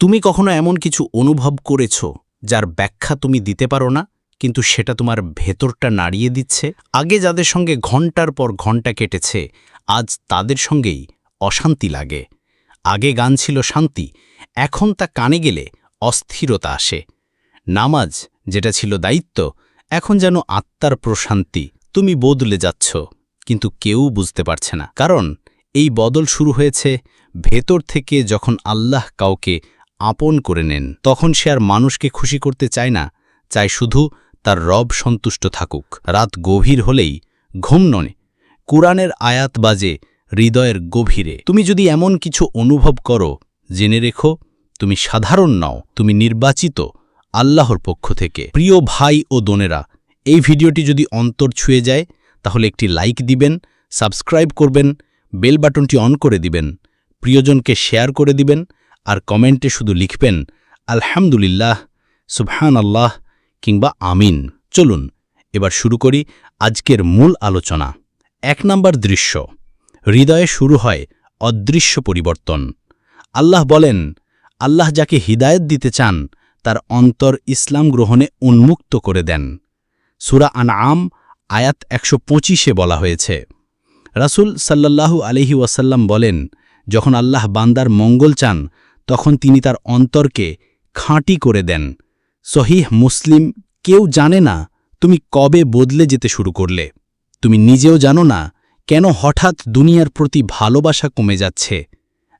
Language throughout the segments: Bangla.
তুমি কখনো এমন কিছু অনুভব করেছ যার ব্যাখ্যা তুমি দিতে পারো না, কিন্তু সেটা তোমার ভেতরটা নাড়িয়ে দিচ্ছে? আগে যাদের সঙ্গে ঘণ্টার পর ঘণ্টা কেটেছে, আজ তাদের সঙ্গেই অশান্তি লাগে। আগে গান ছিল শান্তি, এখন তা কানে গেলে অস্থিরতা আসে। নামাজ, যেটা ছিল দায়িত্ব, এখন যেন আত্মার প্রশান্তি, তুমি বদলে যাচ্ছ, কিন্তু কেউ বুঝতে পারছে না। কারণ, এই বদল শুরু হয়েছে ভেতর থেকে যখন আল্লাহ কাউকে আপন করে নেন। তখন সে আর মানুষকে খুশি করতে চায় না, চায় শুধু তার রব সন্তুষ্ট থাকুক। রাত গভীর হলেই ঘুম নয়, কুরআনের আয়াত বাজে, হৃদয়ের গভীরে। তুমি যদি এমন কিছু অনুভব করো, জেনে রেখো, তুমি সাধারণ নও, তুমি নির্বাচিত আল্লাহর পক্ষ থেকে। প্রিয় ভাই ও দোনেরা এই ভিডিওটি যদি অন্তর ছুঁয়ে যায়, তাহলে একটি লাইক দিবেন, সাবস্ক্রাইব করবেন, বেল বাটনটি অন করে দিবেন, প্রিয়জনকে শেয়ার করে দিবেন আর কমেন্টে শুধু লিখবেন, আলহামদুলিল্লাহ সুবহান আল্লাহ কিংবা আমিন চলুন, এবার শুরু করি আজকের মূল আলোচনা। এক নাম্বার দৃশ্য। হৃদয়ে শুরু হয় অদৃশ্য পরিবর্তন। আল্লাহ বলেন, আল্লাহ যাকে হিদায়ত দিতে চান, তার অন্তর ইসলাম গ্রহণে উন্মুক্ত করে দেন। সুরা আন আম আয়াত একশো পঁচিশে বলা হয়েছে। রাসূল সাল্লাল্লাহু আলহি ওয়াসাল্লাম বলেন, যখন আল্লাহ বান্দার মঙ্গল চান তখন তিনি তার অন্তরকে খাঁটি করে দেন। সহিহ মুসলিম কেউ জানে না তুমি কবে বদলে যেতে শুরু করলে। তুমি নিজেও জানো না কেন হঠাৎ দুনিয়ার প্রতি ভালোবাসা কমে যাচ্ছে,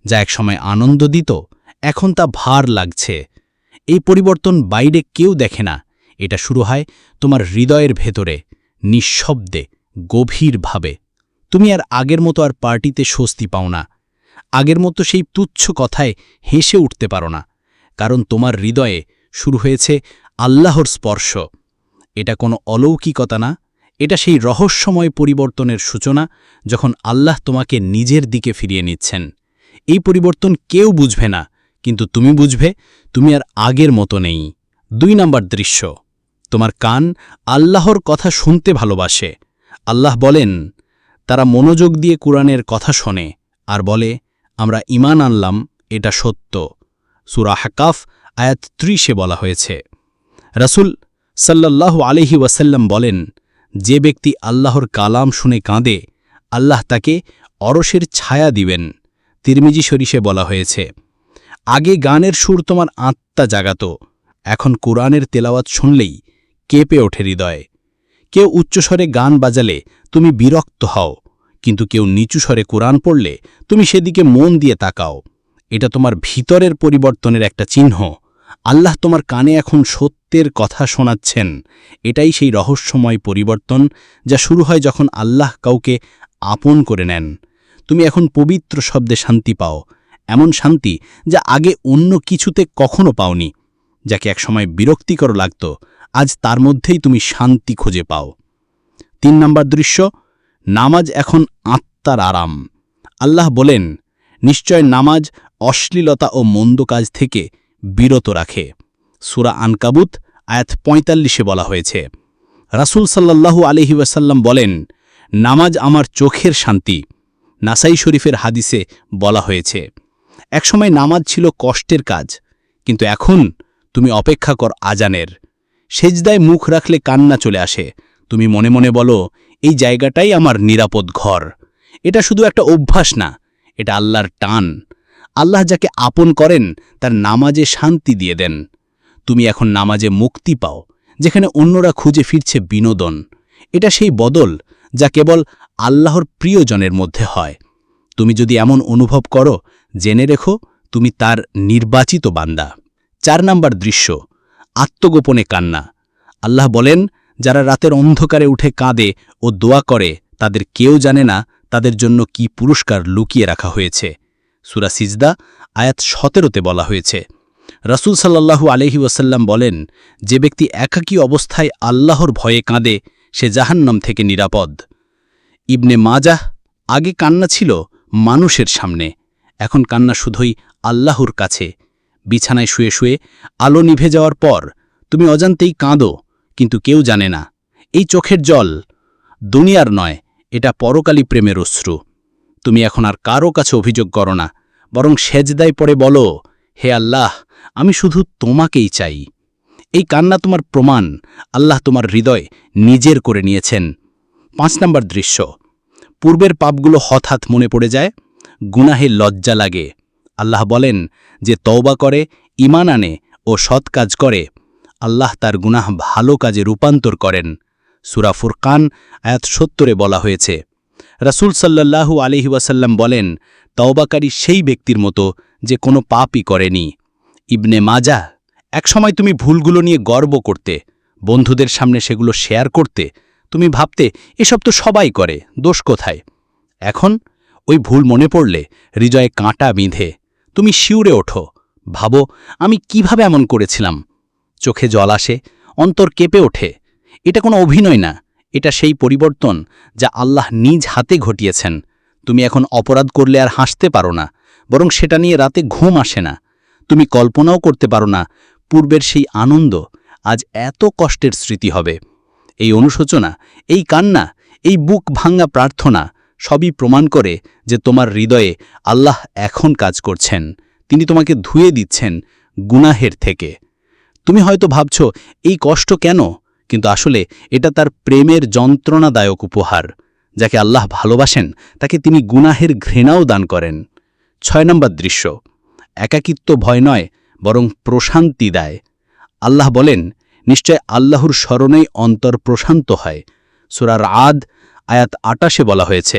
যা একসময় আনন্দ দিত, এখন তা ভার লাগছে। এই পরিবর্তন বাইরে কেউ দেখে না। এটা শুরু হয় তোমার হৃদয়ের ভেতরে, নিঃশব্দে, গভীরভাবে। তুমি আর আগের মতো আর পার্টিতে স্বস্তি পাও না। আগের মতো সেই তুচ্ছ কথায় হেসে উঠতে পারো না, কারণ তোমার হৃদয়ে শুরু হয়েছে আল্লাহর স্পর্শ। এটা কোনো অলৌকিকতা না, এটা সেই রহস্যময় পরিবর্তনের সূচনা যখন আল্লাহ তোমাকে নিজের দিকে ফিরিয়ে নিচ্ছেন। এই পরিবর্তন কেউ বুঝবে না, কিন্তু তুমি বুঝবে, তুমি আর আগের মতো নেই। দুই নাম্বার দৃশ্য, তোমার কান আল্লাহর কথা শুনতে ভালোবাসে। আল্লাহ বলেন, তারা মনোযোগ দিয়ে কোরআনের কথা শোনে আর বলে আমরা ইমান আনলাম, এটা সত্য। সুরা হাকাফ, আয়াত ত্রিশে বলা হয়েছে। রাসুল সাল্লাল্লাহু আলহি ওয়াসাল্লাম বলেন, যে ব্যক্তি আল্লাহর কালাম শুনে কাঁদে, আল্লাহ তাকে অরসের ছায়া দিবেন। তিরমিজি শরীষে বলা হয়েছে, আগে গানের সুর তোমার আত্মা জাগাত, এখন কোরআনের তেলাওয়াত শুনলেই কেঁপে ওঠে হৃদয়। কেউ উচ্চস্বরে গান বাজালে তুমি বিরক্ত হও কিন্তু কেউ নিচু স্বরে কোরআন পড়লে তুমি সেদিকে মন দিয়ে তাকাও। এটা তোমার ভিতরের পরিবর্তনের একটা চিহ্ন। আল্লাহ তোমার কানে এখন সত্যের কথা শোনাচ্ছেন। এটাই সেই রহস্যময় পরিবর্তন যা শুরু হয় যখন আল্লাহ কাউকে আপন করে নেন। তুমি এখন পবিত্র শব্দে শান্তি পাও। এমন শান্তি যা আগে অন্য কিছুতে কখনো পাওনি, যাকে একসময় বিরক্তিকর লাগত। আজ তার মধ্যেই তুমি শান্তি খুঁজে পাও। তিন নম্বর দৃশ্য নামাজ এখন আত্মার আরাম। আল্লাহ বলেন, নিশ্চয় নামাজ অশ্লীলতা ও মন্দ কাজ থেকে বিরত রাখে। সুরা আনকাবুত, আয়াত পঁয়তাল্লিশে বলা হয়েছে। রাসুল সাল্লাল্লাহু আলহি ওয়াসাল্লাম বলেন, নামাজ আমার চোখের শান্তি। নাসাই শরীফের হাদিসে বলা হয়েছে, একসময় নামাজ ছিল কষ্টের কাজ, কিন্তু এখন তুমি অপেক্ষা কর আজানের। সেজদায় মুখ রাখলে কান্না চলে আসে। তুমি মনে মনে বলো এই জায়গাটাই আমার নিরাপদ ঘর। এটা শুধু একটা অভ্যাস না, এটা আল্লাহর টান। আল্লাহ যাকে আপন করেন, তার নামাজে শান্তি দিয়ে দেন। তুমি এখন নামাজে মুক্তি পাও, যেখানে অন্যরা খুঁজে ফিরছে বিনোদন। এটা সেই বদল যা কেবল আল্লাহর প্রিয়জনের মধ্যে হয়। তুমি যদি এমন অনুভব করো, জেনে রেখো তুমি তার নির্বাচিত বান্দা। চার নাম্বার দৃশ্য, আত্মগোপনে কান্না। আল্লাহ বলেন যারা রাতের অন্ধকারে উঠে কাঁদে ও দোয়া করে, তাদের কেউ জানে না তাদের জন্য কি পুরস্কার লুকিয়ে রাখা হয়েছে। সুরা সিজদা, আয়াত সতেরোতে বলা হয়েছে। রাসুল সাল্লাহু আলহি ওয়াসাল্লাম বলেন, যে ব্যক্তি একাকী অবস্থায় আল্লাহর ভয়ে কাঁদে, সে জাহান্নাম থেকে নিরাপদ। ইবনে মাজাহ আগে কান্না ছিল মানুষের সামনে, এখন কান্না শুধুই আল্লাহর কাছে। বিছানায় শুয়ে শুয়ে আলো নিভে যাওয়ার পর, তুমি অজান্তেই কাঁদো কিন্তু কেউ জানে না। এই চোখের জল দুনিয়ার নয়, এটা পরকালী প্রেমের অশ্রু। তুমি এখন আর কারও কাছে অভিযোগ করো না, বরং সেজদায় পড়ে বলো, হে আল্লাহ, আমি শুধু তোমাকেই চাই। এই কান্না তোমার প্রমাণ, আল্লাহ তোমার হৃদয় নিজের করে নিয়েছেন। পাঁচ নম্বর দৃশ্য। পূর্বের পাপগুলো হঠাৎ মনে পড়ে যায়, গুনাহে লজ্জা লাগে। আল্লাহ বলেন যে তওবা করে ইমান আনে ও সৎ কাজ করে। আল্লাহ তার গুনাহ ভালো কাজে রূপান্তর করেন। সুরা ফুরকান, আয়াত সত্তরে বলা হয়েছে, রাসূল সাল্লাল্লাহু আলহি ওয়াসাল্লাম বলেন, তওবাকারী সেই ব্যক্তির মতো যে কোনো পাপই করেনি। ইবনে মাজা একসময় তুমি ভুলগুলো নিয়ে গর্ব করতে, বন্ধুদের সামনে সেগুলো শেয়ার করতে, তুমি ভাবতে, এসব তো সবাই করে, দোষ কোথায়? এখন ওই ভুল মনে পড়লে হৃদয়ে কাঁটা বিঁধে, তুমি শিউরে ওঠো, ভাবো, আমি কীভাবে এমন করেছিলাম? চোখে জল আসে, অন্তর কেঁপে ওঠে। এটা কোনো অভিনয় না, এটা সেই পরিবর্তন যা আল্লাহ নিজ হাতে ঘটিয়েছেন। তুমি এখন অপরাধ করলে আর হাসতে পারো না, বরং সেটা নিয়ে রাতে ঘুম আসে না। তুমি কল্পনাও করতে পারো না, পূর্বের সেই আনন্দ আজ এত কষ্টের স্মৃতি হবে। এই অনুশোচনা, এই কান্না, এই বুক ভাঙ্গা প্রার্থনা সবই প্রমাণ করে যে তোমার হৃদয়ে আল্লাহ এখন কাজ করছেন। তিনি তোমাকে ধুয়ে দিচ্ছেন গুনাহের থেকে। তুমি হয়তো ভাবছ, এই কষ্ট কেন? কিন্তু আসলে এটা তার প্রেমের যন্ত্রণাদায়ক উপহার, যাকে আল্লাহ ভালোবাসেন, তাকে তিনি গুনাহের ঘৃণাও দান করেন। ছয় নম্বর দৃশ্য, একাকিত্ব ভয় নয়, বরং প্রশান্তি দেয়। আল্লাহ বলেন, নিশ্চয় আল্লাহর স্মরণেই অন্তর প্রশান্ত হয়। সুরার আদ আয়াত আটাশে বলা হয়েছে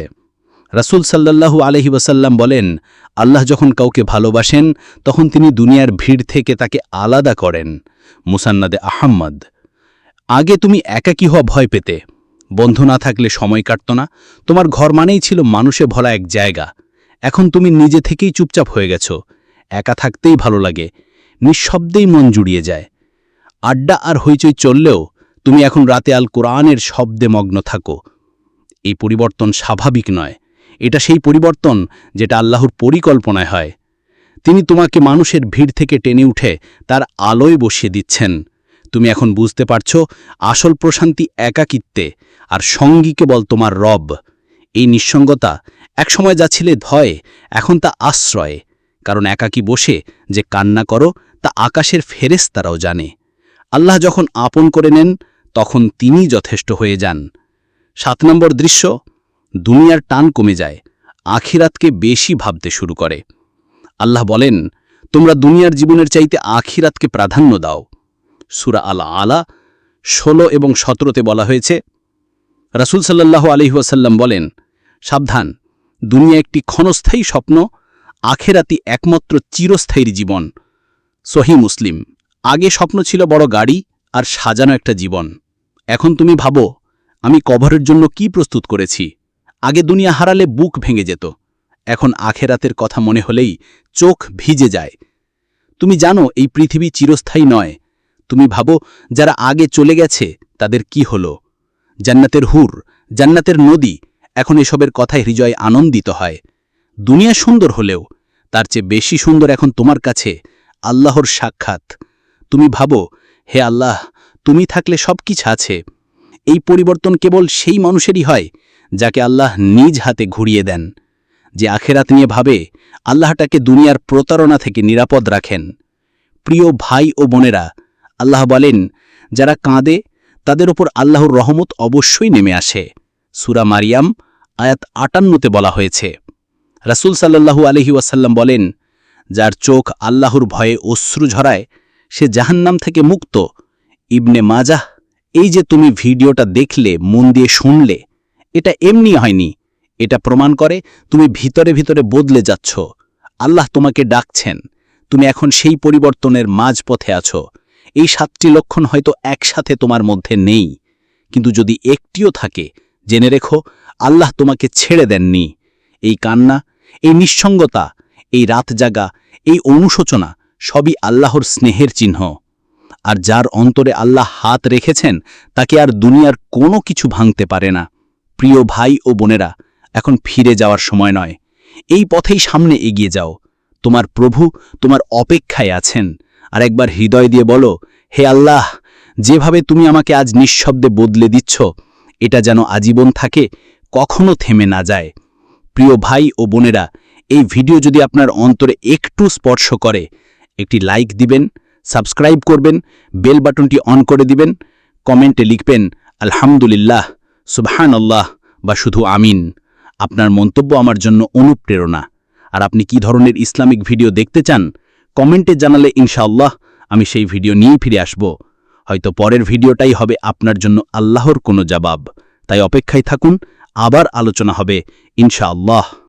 রাসুল সাল্লাল্লাহু আলহি ওয়াসাল্লাম বলেন, আল্লাহ যখন কাউকে ভালোবাসেন, তখন তিনি দুনিয়ার ভিড় থেকে তাকে আলাদা করেন। মুসান্নাদে আহম্মদ, আগে তুমি একাকী হওয়া ভয় পেতে। বন্ধু না থাকলে সময় কাটত না। তোমার ঘর মানেই ছিল মানুষে ভরা এক জায়গা। এখন তুমি নিজে থেকেই চুপচাপ হয়ে গেছ। একা থাকতেই ভালো লাগে। নিঃশব্দেই মন জুড়িয়ে যায়। আড্ডা আর হইচই চললেও তুমি এখন রাতে আল কোরআনের শব্দে মগ্ন থাকো। এই পরিবর্তন স্বাভাবিক নয়। এটা সেই পরিবর্তন যেটা আল্লাহর পরিকল্পনায় হয়। তিনি তোমাকে মানুষের ভিড় থেকে টেনে উঠে তার আলোয় বসিয়ে দিচ্ছেন। তুমি এখন বুঝতে পারছ, আসল প্রশান্তি একাকিত্বে, আর সঙ্গী কেবল তোমার রব। এই নিঃসঙ্গতা একসময় যা ছিলে ধয়, এখন তা আশ্রয়। কারণ একাকি বসে যে কান্না করো, তা আকাশের ফেরেস তারাও জানে। আল্লাহ যখন আপন করে নেন, তখন তিনি যথেষ্ট হয়ে যান। সাত নম্বর দৃশ্য দুনিয়ার টান কমে যায়, আখিরাতকে বেশি ভাবতে শুরু করে। আল্লাহ বলেন, তোমরা দুনিয়ার জীবনের চাইতে আখিরাতকে প্রাধান্য দাও। সুরা আলা আলা ষোলো এবং সতেরোতে বলা হয়েছে, রাসুল সাল্লাহ আলহিহাসাল্লাম বলেন, সাবধান, দুনিয়া একটি ক্ষণস্থায়ী স্বপ্ন আখেরাতি একমাত্র চিরস্থায়ী জীবন। সহি মুসলিম, আগে স্বপ্ন ছিল বড় গাড়ি আর সাজানো একটা জীবন। এখন তুমি ভাবো, আমি কভারের জন্য কি প্রস্তুত করেছি? আগে দুনিয়া হারালে বুক ভেঙে যেত। এখন আখেরাতের কথা মনে হলেই চোখ ভিজে যায়। তুমি জানো, এই পৃথিবী চিরস্থায়ী নয়। তুমি ভাবো, যারা আগে চলে গেছে, তাদের কি হলো? জান্নাতের হুর, জান্নাতের নদী, এখন এসবের কথায় হৃদয় আনন্দিত হয়। দুনিয়া সুন্দর হলেও, তার চেয়ে বেশি সুন্দর এখন তোমার কাছে, আল্লাহর সাক্ষাৎ। তুমি ভাবো, হে আল্লাহ, তুমি থাকলে সব কিছু আছে। এই পরিবর্তন কেবল সেই মানুষেরই হয় যাকে আল্লাহ নিজ হাতে ঘুরিয়ে দেন। যে আখেরাত নিয়ে ভাবে, আল্লাহটাকে দুনিয়ার প্রতারণা থেকে নিরাপদ রাখেন। প্রিয় ভাই ও বোনেরা, আল্লাহ বলেন, যারা কাঁদে, তাদের ওপর আল্লাহর রহমত অবশ্যই নেমে আসে। সুরা মারিয়াম, আয়াত আটান্নতে বলা হয়েছে। রাসুল সাল্লাহু আলহি ওয়াসাল্লাম বলেন, যার চোখ আল্লাহর ভয়ে অশ্রু ঝরায়, সে জাহান্নাম থেকে মুক্ত। ইবনে মাজাহ, এই যে তুমি ভিডিওটা দেখলে, মন দিয়ে শুনলে এটা এমনি হয়নি। এটা প্রমাণ করে তুমি ভিতরে ভিতরে বদলে যাচ্ছ। আল্লাহ তোমাকে ডাকছেন। তুমি এখন সেই পরিবর্তনের মাঝপথে আছো। এই সাতটি লক্ষণ হয়তো একসাথে তোমার মধ্যে নেই। কিন্তু যদি একটিও থাকে, জেনে রেখো, আল্লাহ তোমাকে ছেড়ে দেননি। এই কান্না, এই নিঃসঙ্গতা, এই রাত জাগা, এই অনুশোচনা সবই আল্লাহর স্নেহের চিহ্ন। আর যার অন্তরে আল্লাহ হাত রেখেছেন, তাকে আর দুনিয়ার কোনো কিছু ভাঙতে পারে না। প্রিয় ভাই ও বোনেরা, এখন ফিরে যাওয়ার সময় নয়। এই পথেই সামনে এগিয়ে যাও। তোমার প্রভু তোমার অপেক্ষায় আছেন। আর একবার হৃদয় দিয়ে বলো, হে আল্লাহ, যেভাবে তুমি আমাকে আজ নিঃশব্দে বদলে দিচ্ছ, এটা যেন আজীবন থাকে, কখনো থেমে না যায়। প্রিয় ভাই ও বোনেরা, এই ভিডিও যদি আপনার অন্তরে একটু স্পর্শ করে, একটি লাইক দিবেন, সাবস্ক্রাইব করবেন, বেল বাটনটি অন করে দিবেন, কমেন্টে লিখবেন, আলহামদুলিল্লাহ। সুবহান আল্লাহ বা শুধু আমিন। আপনার মন্তব্য আমার জন্য অনুপ্রেরণা। আর আপনি কি ধরনের ইসলামিক ভিডিও দেখতে চান, কমেন্টে জানালে ইনশাআল্লাহ আমি সেই ভিডিও নিয়ে ফিরে আসব। হয়তো পরের ভিডিওটাই হবে আপনার জন্য আল্লাহর কোনো জবাব। তাই অপেক্ষায় থাকুন, আবার আলোচনা হবে ইনশাআল্লাহ।